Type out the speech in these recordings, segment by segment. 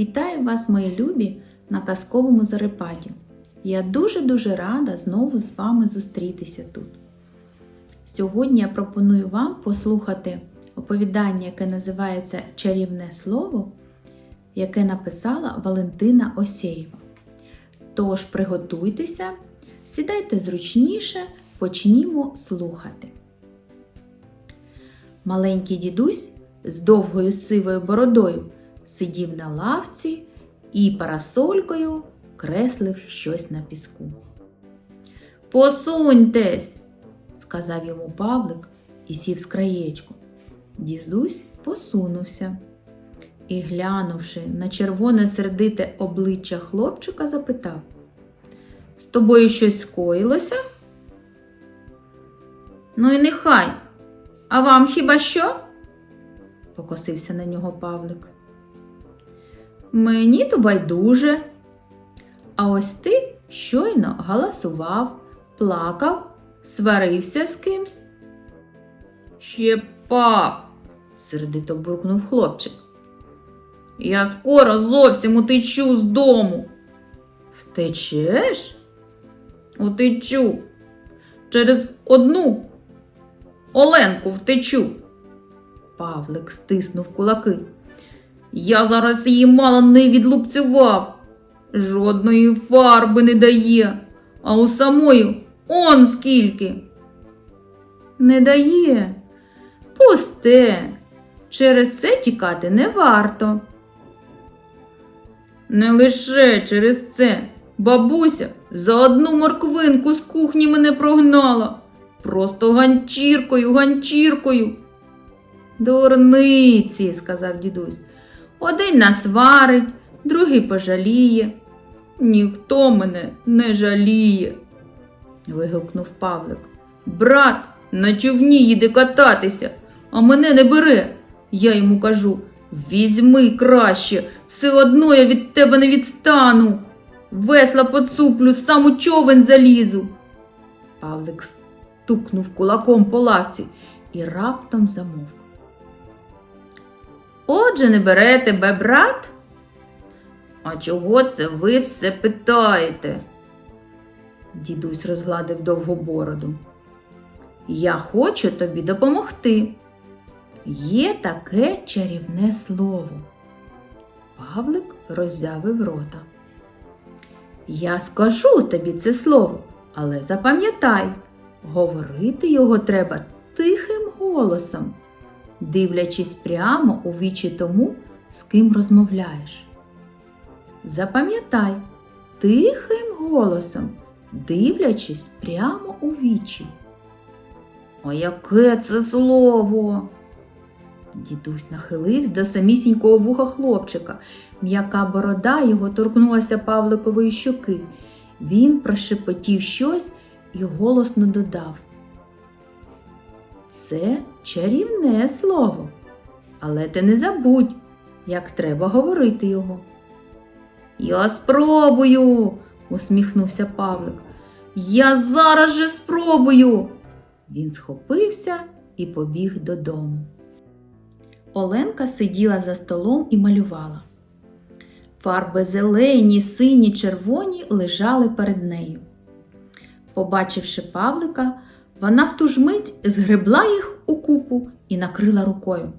Вітаю вас, мої любі, на казковому зарепаді. Я дуже-дуже рада знову з вами зустрітися тут. Сьогодні я пропоную вам послухати оповідання, яке називається Чарівне слово, яке написала Валентина Осєєва. Тож приготуйтеся, сідайте зручніше, почнімо слухати. Маленький дідусь з довгою сивою бородою сидів на лавці і парасолькою креслив щось на піску. Посуньтесь, сказав йому Павлик і сів з краєчку. Дідусь посунувся і, глянувши на червоне сердите обличчя хлопчика, запитав: З тобою щось скоїлося? Ну і нехай. А вам хіба що? покосився на нього Павлик. Мені то байдуже. А ось ти щойно галасував, плакав, сварився з кимсь. Ще пак, сердито буркнув хлопчик. Я скоро зовсім утечу з дому. Втечеш? Утечу. Через одну Оленку втечу. Павлик стиснув кулаки. Я зараз її мало не відлупцював. Жодної фарби не дає, а у самої он скільки. Не дає. Пусте. Через це тікати не варто. Не лише через це. Бабуся за одну морквинку з кухні мене прогнала. Просто ганчіркою, ганчіркою. Дурниці, сказав дідусь. Один нас варить, другий пожаліє. Ніхто мене не жаліє. вигукнув Павлик. Брат на човні їде кататися, а мене не бере. Я йому кажу візьми краще, все одно я від тебе не відстану. Весла поцуплю, сам у човен залізу. Павлик стукнув кулаком по лавці і раптом замовк. Отже, не бере тебе брат? А чого це ви все питаєте? Дідусь розгладив довгу бороду. Я хочу тобі допомогти. Є таке чарівне слово. Павлик роззявив рота. Я скажу тобі це слово, але запам'ятай, говорити його треба тихим голосом, дивлячись прямо у вічі тому, з ким розмовляєш. Запам'ятай тихим голосом, дивлячись прямо у вічі. О, яке це слово? Дідусь нахилився до самісінького вуха хлопчика. М'яка борода його торкнулася Павликової щоки. Він прошепотів щось і голосно додав. Це чарівне слово, але ти не забудь, як треба говорити його. Я спробую, усміхнувся Павлик. Я зараз же спробую. Він схопився і побіг додому. Оленка сиділа за столом і малювала. Фарби зелені, сині, червоні лежали перед нею. Побачивши Павлика, вона в ту ж мить згребла їх у купу і накрила рукою.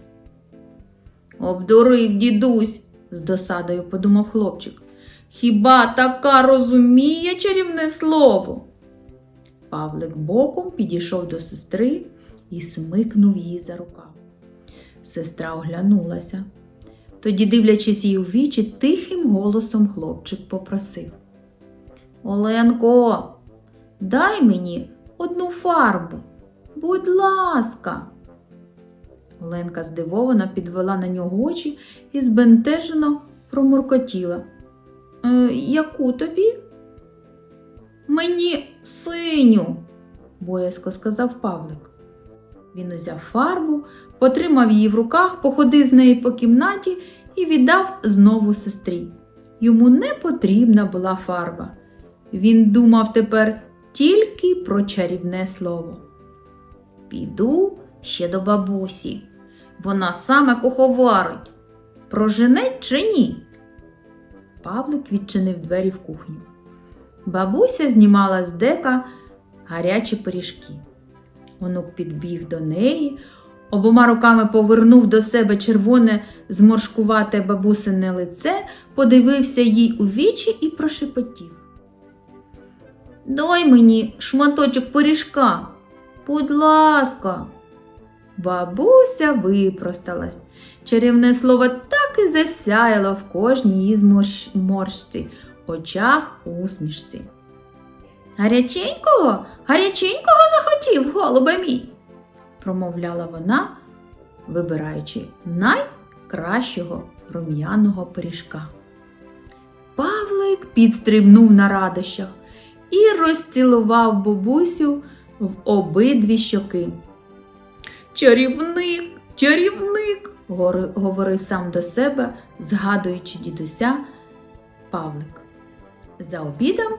Обдурив дідусь, з досадою подумав хлопчик. Хіба така розуміє чарівне слово? Павлик боком підійшов до сестри і смикнув її за рукав. Сестра оглянулася. Тоді, дивлячись їй у вічі, тихим голосом хлопчик попросив. Оленко, дай мені одну фарбу. Будь ласка. Оленка здивовано підвела на нього очі і збентежено промуркотіла. Е, яку тобі? Мені синю, боязко сказав Павлик. Він узяв фарбу, потримав її в руках, походив з нею по кімнаті і віддав знову сестрі. Йому не потрібна була фарба. Він думав тепер тільки про чарівне слово. Піду ще до бабусі. Вона саме куховарить. Прожене чи ні? Павлик відчинив двері в кухню. Бабуся знімала з дека гарячі пиріжки. Онук підбіг до неї, обома руками повернув до себе червоне зморшкувате бабусине лице, подивився їй у вічі і прошепотів. Дай мені шматочок пиріжка, будь ласка. Бабуся випросталась. Чарівне слово так і засяяло в кожній її морщці, очах усмішці. Гаряченького, гаряченького захотів, голубе мій, промовляла вона, вибираючи найкращого рум'яного пиріжка. Павлик підстрибнув на радощах і розцілував бабусю в обидві щоки. Чарівник, чарівник, говорив сам до себе, згадуючи дідуся Павлик. За обідом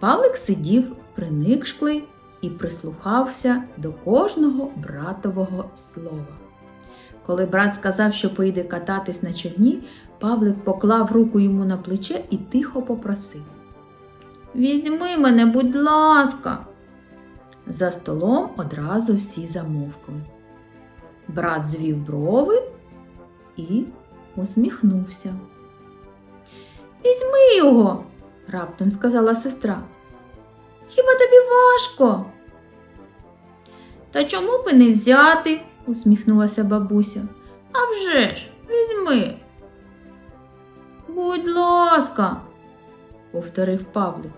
Павлик сидів приникшклий і прислухався до кожного братового слова. Коли брат сказав, що поїде кататись на човні, Павлик поклав руку йому на плече і тихо попросив. Візьми мене, будь ласка. За столом одразу всі замовкли. Брат звів брови і усміхнувся. Візьми його, раптом сказала сестра. Хіба тобі важко? Та чому б і не взяти? усміхнулася бабуся. «А вже ж, візьми. Будь ласка, повторив Павлик.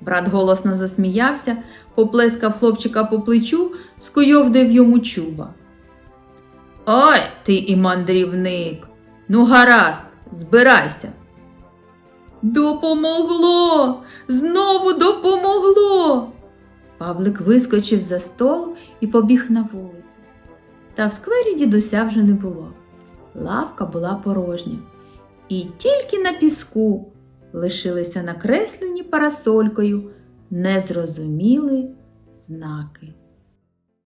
Брат голосно засміявся, поплескав хлопчика по плечу, скуйовдив йому чуба. Ой, ти і мандрівник. Ну, гаразд, збирайся. Допомогло! Знову допомогло. Павлик вискочив за стол і побіг на вулицю. Та в сквері дідуся вже не було. Лавка була порожня, і тільки на піску лишилися накреслені парасолькою незрозумілі знаки.